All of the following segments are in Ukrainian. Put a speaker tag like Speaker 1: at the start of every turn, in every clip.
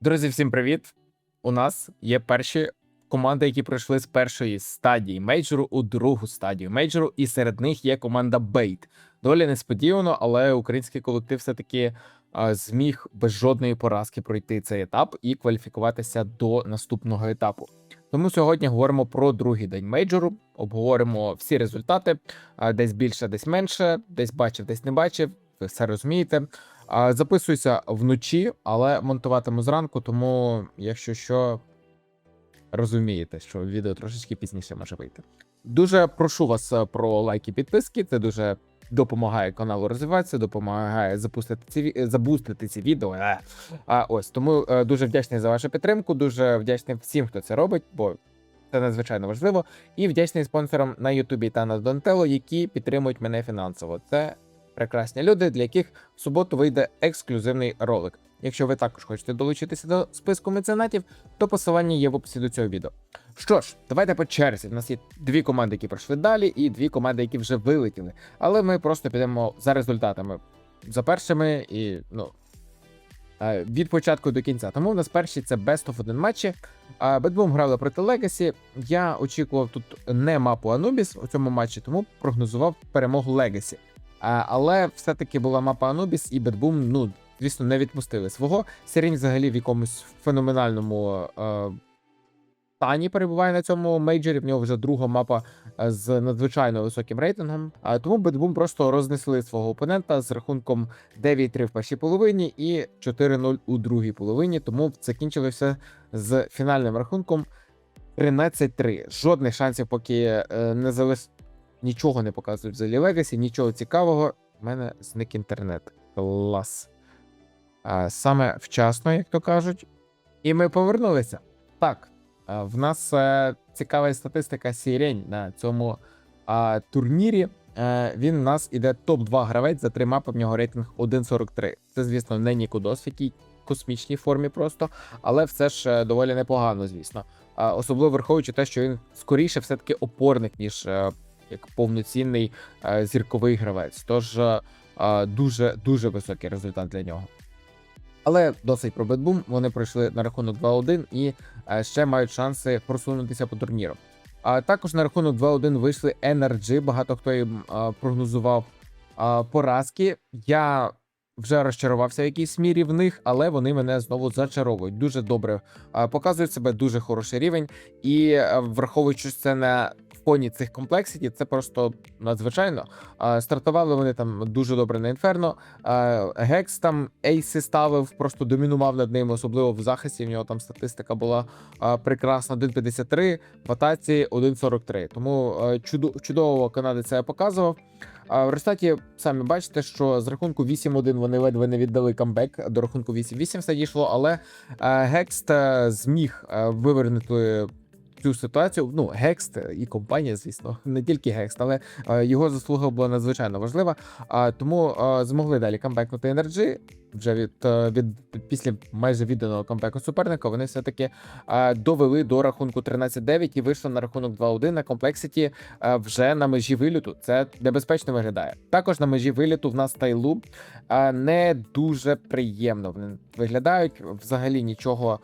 Speaker 1: Друзі, всім привіт! У нас є перші команди, які пройшли з першої стадії мейджору у другу стадію мейджору, і серед них є команда Бейт. Доволі несподівано, але український колектив все-таки зміг без жодної поразки пройти цей етап і кваліфікуватися до наступного етапу. Тому сьогодні говоримо про другий день мейджору, обговоримо всі результати, десь більше, десь менше, десь бачив, десь не бачив. Ви все розумієте. Записуюся вночі, але монтуватиму зранку, тому, якщо що, розумієте, що відео трошечки пізніше може вийти. Дуже прошу вас е, про лайки, підписки. Це дуже допомагає каналу розвиватися, допомагає запустити ці забустити ці відео. Е. А ось тому е, дуже вдячний за вашу підтримку. Дуже вдячний всім, хто це робить, бо це надзвичайно важливо. І вдячний спонсорам на Ютубі та на Донтело, які підтримують мене фінансово. Це прекрасні люди, для яких в суботу вийде ексклюзивний ролик. Якщо ви також хочете долучитися до списку меценатів, то посилання є в описі до цього відео. Що ж, давайте по черзі. У нас є дві команди, які пройшли далі, і дві команди, які вже вилетіли. Але ми просто підемо за результатами. За першими і ну. е, Від початку до кінця. Тому в нас перші це Best of 1 матчі. Бедбум грали проти Legacy. Я очікував тут не мапу Anubis у цьому матчі, тому прогнозував перемогу Legacy. А, але все-таки була мапа Anubis, і Бедбум, ну, звісно, не відпустили свого. Сирень взагалі в якомусь феноменальному е, стані перебуває на цьому мейджорі. В нього вже друга мапа е, з надзвичайно високим рейтингом. А тому Бедбум просто рознесли свого опонента з рахунком 9-3 в першій половині і 4-0 у другій половині. Тому закінчилося з фінальним рахунком 13-3. Жодних шансів, поки е, не залиш... нічого не показують взагалі Легасі, нічого цікавого. У мене зник інтернет. Клас. А, саме вчасно, як то кажуть. І ми повернулися. Так, а, в нас е, цікава статистика Сірень на цьому а, турнірі. Е, він у нас іде топ-2 гравець за три мапи, в нього рейтинг 1.43. Це, звісно, не Нікудос, в якій космічній формі просто, але все ж е, доволі непогано, звісно. А, особливо враховуючи те, що він скоріше все-таки опорник, ніж як повноцінний е, зірковий гравець. Тож е, е, дуже дуже високий результат для нього. Але досить про Бетбум. Вони пройшли на рахунок 2-1 і ще мають шанси просунутися по турніру. А також на рахунок 2-1 вийшли NRG. Багато хто їм прогнозував поразки. Я вже розчарувався в якійсь мірі в них, але вони мене знову зачаровують. Дуже добре показують себе, дуже хороший рівень. І враховуючи це на фоні цих комплекситів, це просто надзвичайно. Стартували вони там дуже добре на інферно. Гекс там ейси ставив, просто домінував над ним, особливо в захисті. В нього там статистика була прекрасна: 1.53, в атаці 1.43. Тому чудово канадець це показував. А в результаті самі бачите, що з рахунку 8-1 вони ледве не віддали камбек. До рахунку 8-8 все дійшло, але Гекст зміг вивернути цю ситуацію. Ну, Гекст і компанія, звісно, не тільки Гекст, але е, його заслуга була надзвичайно важлива. Тому е, змогли далі камбекнути NRG. Вже від, е, від після майже відданого камбеку суперника вони все таки е, довели до рахунку 13-9 і вийшли на рахунок 2-1 на комплексіті е, вже на межі виліту. Це небезпечно виглядає. Також на межі виліту в нас тайлу е, не дуже приємно. Вони виглядають взагалі нічого.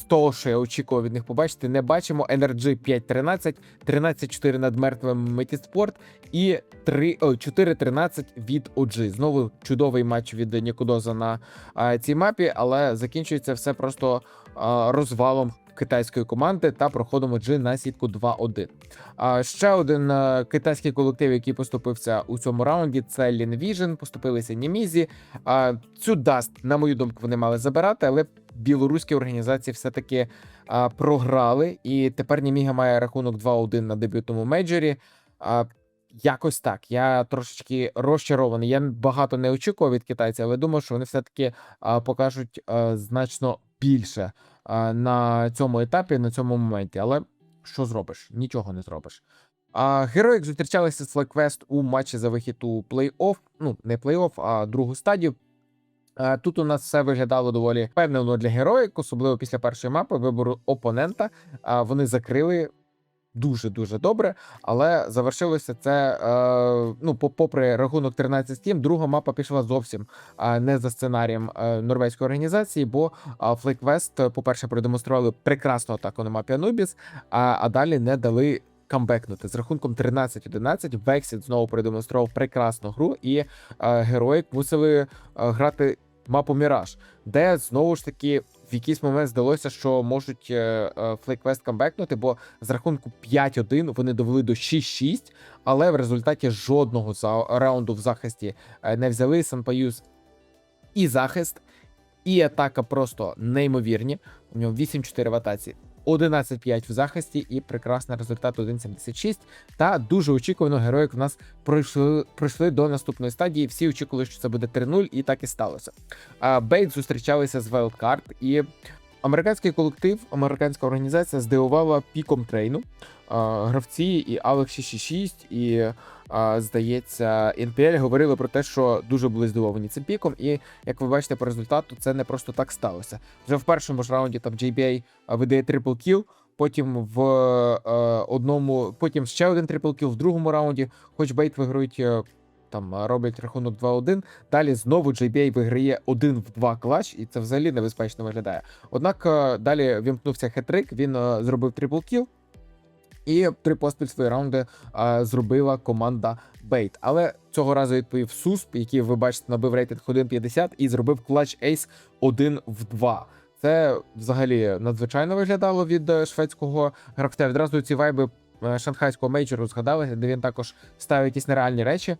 Speaker 1: Е, з того, що я очікував від них побачити, не бачимо. NRG 5-13, 13-4 над мертвим Метіспорт і 3, 4-13 від OG. Знову чудовий матч від Нікудоза на а, цій мапі, але закінчується все просто а, розвалом китайської команди та проходом OG на сітку 2-1. А ще один а, китайський колектив, який поступився у цьому раунді, це Linvision, поступилися Німізі. Цю даст, на мою думку, вони мали забирати, але білоруські організації все-таки а, програли, і тепер Німіга має рахунок 2-1 на дебютному мейджорі. А, якось так. Я трошечки розчарований. Я багато не очікував від китайців, але думаю, що вони все-таки покажуть а, значно більше а, на цьому етапі, на цьому моменті. Але що зробиш? Нічого не зробиш. А Героїк зустрічалися з Флеквест у матчі за вихід у плей-офф. Ну, не плей-офф, а другу стадію. Е, Тут у нас все виглядало доволі впевнено для героїк, особливо після першої мапи вибору опонента. А Вони закрили дуже дуже добре, але завершилося це. Е, ну, попри рахунок 13-7, друга мапа пішла зовсім е, не за сценарієм е, норвезької організації, бо Flake West, е, по-перше, продемонстрували прекрасну атаку на мапі Anubis, а, далі не дали. Камбекнути з рахунком 13-11 Вексіт знову продемонстрував прекрасну гру, і е, герої мусили е, грати мапу Міраж, де знову ж таки в якийсь момент здалося, що можуть FlakeQuest камбекнути, бо з рахунку 5-1 вони довели до 6-6, але в результаті жодного раунду в захисті е, не взяли. Санпаюз і захист, і атака просто неймовірні. У нього 8-4 в атаці. 11-5 в захисті і прекрасний результат 1.76. Та дуже очікувано героїк в нас пройшли, пройшли до наступної стадії. Всі очікували, що це буде 3-0, і так і сталося. Бейт зустрічалися з Wildcard, і американський колектив, американська організація здивувала піком трейну. Гравці і Alex 666, і здається, NPL говорили про те, що дуже були здивовані цим піком. І як ви бачите по результату, це не просто так сталося. Вже в першому ж раунді там JBA видає трипл кіл. Потім в е, одному, потім ще один трипл кіл в другому раунді. Хоч Бейт виграють е, там е, роблять рахунок 2-1. Далі знову JBA виграє 1 в 2 клач, і це взагалі небезпечно виглядає. Однак е, далі вімкнувся хетрик, він е, зробив трипл кіл. І три поспіль свої раунди а, зробила команда Бейт. Але цього разу відповів Сусп, який ви бачите, набив рейтинг 1.50 і зробив клач Ейс 1 в 2. Це взагалі надзвичайно виглядало від е, шведського гравця. Відразу ці вайби е, шанхайського мейджору згадалися, де він також ставив якісь нереальні речі.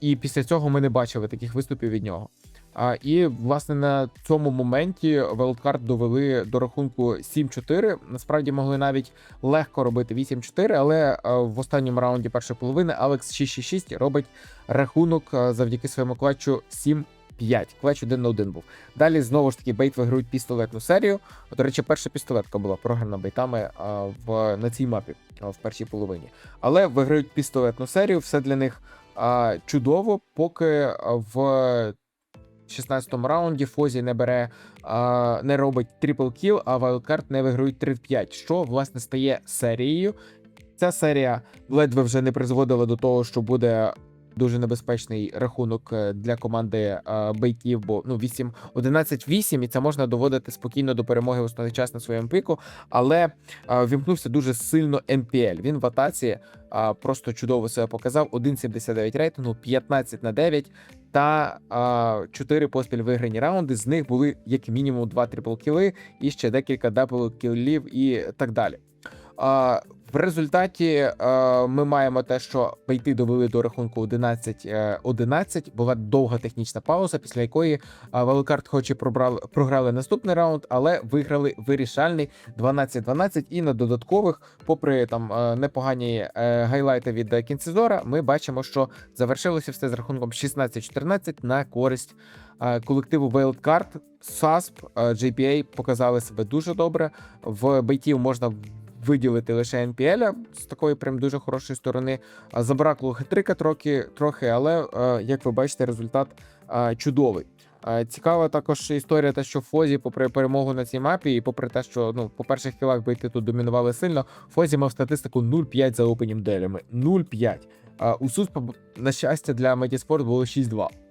Speaker 1: І після цього ми не бачили таких виступів від нього. А, і власне на цьому моменті Wildcard довели до рахунку 7-4. Насправді могли навіть легко робити 8-4, але а, в останньому раунді першої половини Алекс 6-6 робить рахунок а, завдяки своєму клатчу 7 5. Клач 1 на 1 був. Далі знову ж таки бейт виграють пістолетну серію. До речі, перша пістолетка була програна бейтами а, в, на цій мапі а, в першій половині. Але виграють пістолетну серію, все для них а, чудово, поки в 16-му раунді Фозі не бере, а, не робить трипл кіл, а Wildcard не виграють 3 в 5, що власне стає серією. Ця серія ледве вже не призводила до того, що буде дуже небезпечний рахунок е, для команди е, бейтів, бо ну 8 11-8, і це можна доводити спокійно до перемоги в основний час на своєму піку. Але е, вімкнувся дуже сильно МПЛ. Він в атаці е, просто чудово себе показав. 1,79 рейтингу, 15 на 9 та а, 4 поспіль виграні раунди. З них були як мінімум 2 трипл-кіли і ще декілька дабл-кілів і так далі. А, в результаті ми маємо те, що бейти довели до рахунку 11-11. Була довга технічна пауза, після якої Великард хоч і пробрали, програли наступний раунд, але виграли вирішальний 12-12. І на додаткових, попри там е, непогані е, гайлайти від кінцезора, ми бачимо, що завершилося все з рахунком 16-14 на користь е, колективу Wildcard. SASP, е, JPA показали себе дуже добре. В бейтів можна виділити лише NPL з такої прям дуже хорошої сторони. Забракло хитрика трохи, трохи, але е, як ви бачите, результат е, чудовий. Е, Цікава також історія, те, що Фозі, попри перемогу на цій мапі, і попри те, що ну по перших кілах бейти тут домінували сильно, Фозі мав статистику 0,5 за опенім делями. 0,5. А у Суспа, на щастя, для Метіспорт було 6-2.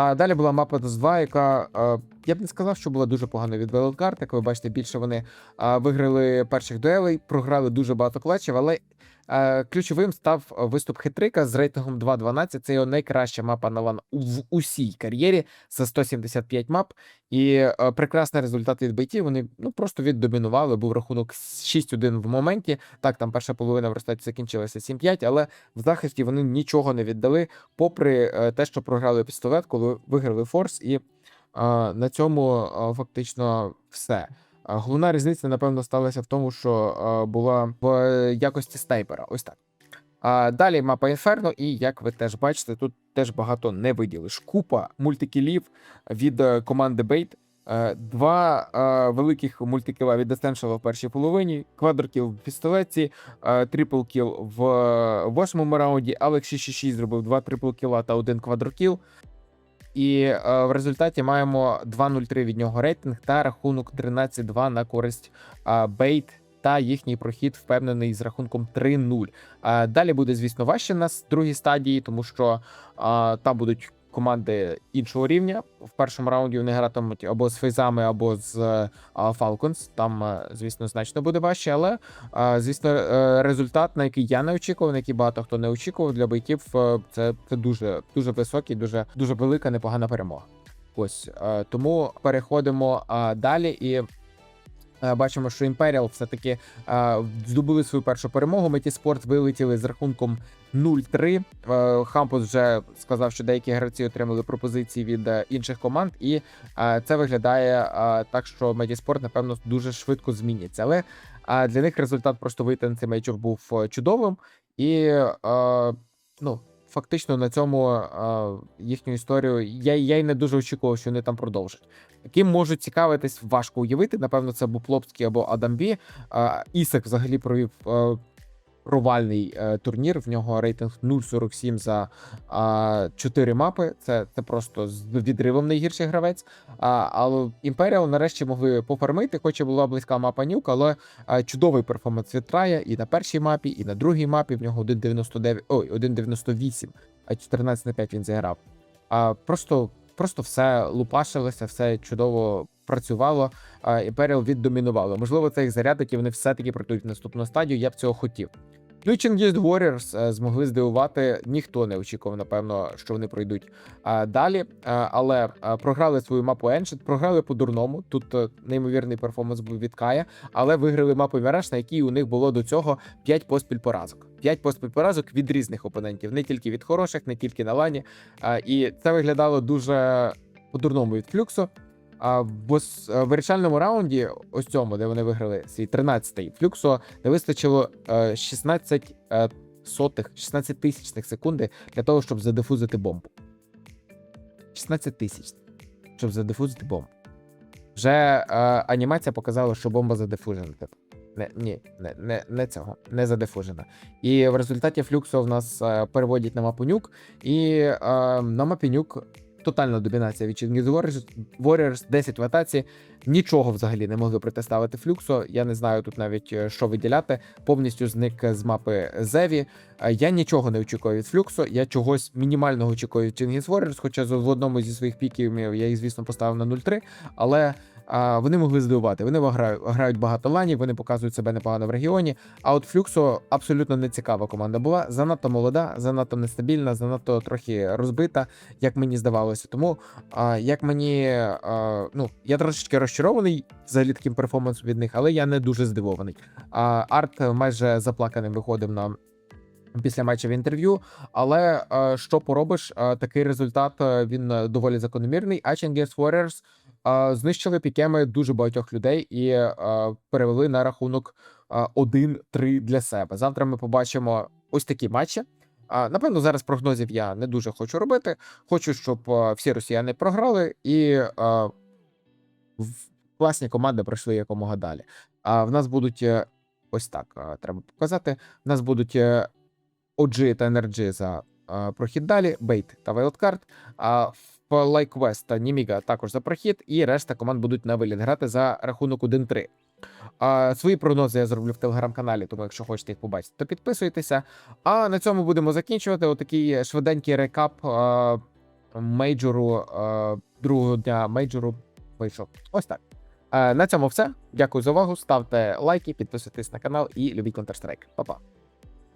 Speaker 1: А далі була мапа DOS 2, яка е, я б не сказав, що була дуже погана від Wildcard. Як ви бачите, більше вони виграли перших дуелей, програли дуже багато клатчів, але ключовим став виступ Хитрика з рейтингом 2.12. Це його найкраща мапа на лан в усій кар'єрі за 175 мап. І е, прекрасний результат від бейтів. Вони ну просто віддомінували. Був рахунок 6-1 в моменті. Так, там перша половина в результаті закінчилася 7-5, але в захисті вони нічого не віддали, попри е, те, що програли пістолет, коли виграли форс, і е, на цьому е, фактично все. Головна різниця, напевно, сталася в тому, що була в якості снайпера. Ось так. А далі мапа Інферно, і як ви теж бачите, тут теж багато не виділиш. Купа мультикілів від е, команди Бейт. Е, Два е, великих мультикіла від Essential в першій половині, квадрокіл в пістолеті, е, трипл-кіл в е, восьмому раунді. Алекс 666 зробив два трипл-кіла та один квадрокіл. І е, в результаті маємо 2.03 від нього рейтинг та рахунок 13-2 на користь е, Бейт та їхній прохід впевнений з рахунком 3-0. Далі буде, звісно, важче на другій стадії, тому що а, там будуть команди іншого рівня. В першому раунді вони гратимуть або з фейзами, або з е, Falcons. Там, е, звісно, значно буде важче, але звісно, е, результат, на який я не очікував, на який багато хто не очікував для бойків, це, це дуже дуже високий, дуже дуже велика, непогана перемога. Ось тому переходимо далі і. Е, Бачимо, що Imperial все-таки е, здобули свою першу перемогу. Метіспорт вилетіли з рахунком 0-3. Е, Хампус вже сказав, що деякі гравці отримали пропозиції від інших команд, і це виглядає так, що Метіспорт, напевно, дуже швидко зміняться. Але для них результат просто вийти на цей мейджор був чудовим. І ну, фактично на цьому е, їхню історію я, я й не дуже очікував, що вони там продовжать. Ким можуть цікавитись, важко уявити. Напевно, це був Плопський або Адамбі. Е, Ісак взагалі провів е, провальний е, турнір. В нього рейтинг 0,47 за е, 4 мапи. Це, це просто з відривом найгірший гравець. А, але Імперіал нарешті могли пофармити, хоч і була близька мапа Нюк, але а, чудовий перформанс від Трая і на першій мапі, і на другій мапі. В нього 1,99, ой, 1,98, а 14 на 5 він зіграв. А просто, просто все лупашилося, все чудово працювало. Імперіал віддомінувало. Можливо, це їх вони все-таки пройдуть наступну стадію. Я б цього хотів. Чингіз Warriors е, змогли здивувати. Ніхто не очікував, напевно, що вони пройдуть далі. Але програли свою мапу Ancient, програли по-дурному. Тут е, неймовірний перформанс був від Кая, але виграли мапу Міраж, на якій у них було до цього 5 поспіль поразок. 5 поспіль поразок від різних опонентів, не тільки від хороших, не тільки на лані. І це виглядало дуже по-дурному від флюксу. А в е, вирішальному раунді, ось цьому, де вони виграли свій 13-й флюксу, не вистачило е, 16 е, сотих, 16 тисячних секунди для того, щоб задифузити бомбу. 16 тисяч, щоб задифузити бомбу. Вже е, анімація показала, що бомба задифужена. Не, ні, не, не, не цього, не задифужена. І в результаті флюксу в нас е, переводять на мапу нюк, і е, на мапі нюк тотальна домінація від Chinese Warriors, Warriors 10 в атаці. Нічого взагалі не могли протиставити флюксу. Я не знаю тут навіть е, що виділяти. Повністю зник з мапи Зеві. Е, Я нічого не очікую від флюксу. Я чогось мінімального очікую від Chinese Warriors, хоча в одному зі своїх піків я їх, звісно, поставив на 0-3, але. А, вони могли здивувати. Вони грають, грають багато ланів, вони показують себе непогано в регіоні. А от Флюксо абсолютно не цікава команда була. Занадто молода, занадто нестабільна, занадто трохи розбита, як мені здавалося. Тому а, як мені а, ну я трошечки розчарований взагалі таким перформансом від них, але я не дуже здивований. А, Арт майже заплаканим виходив на. Після матча в інтерв'ю, але що поробиш, такий результат він доволі закономірний. А Changers Warriors знищили пікеми дуже багатьох людей і перевели на рахунок е, 1-3 для себе. Завтра ми побачимо ось такі матчі. Напевно, зараз прогнозів я не дуже хочу робити. Хочу, щоб всі росіяни програли і в- класні команди пройшли якомога далі. А в нас будуть е, ось так. Треба показати. В нас будуть е, OG та NRG за прохід далі, Бейт та Wildcard, а в та Nimiga також за прохід, і решта команд будуть на виліт грати за рахунок 1-3. А, свої прогнози я зроблю в телеграм-каналі, тому якщо хочете їх побачити, то підписуйтеся. А на цьому будемо закінчувати. Отакий швиденький рекап е, мейджору е, другого дня мейджору вийшов. Ось так. Е, на цьому все. Дякую за увагу. Ставте лайки, підписуйтесь на канал і любіть Counter-Strike. Па-па.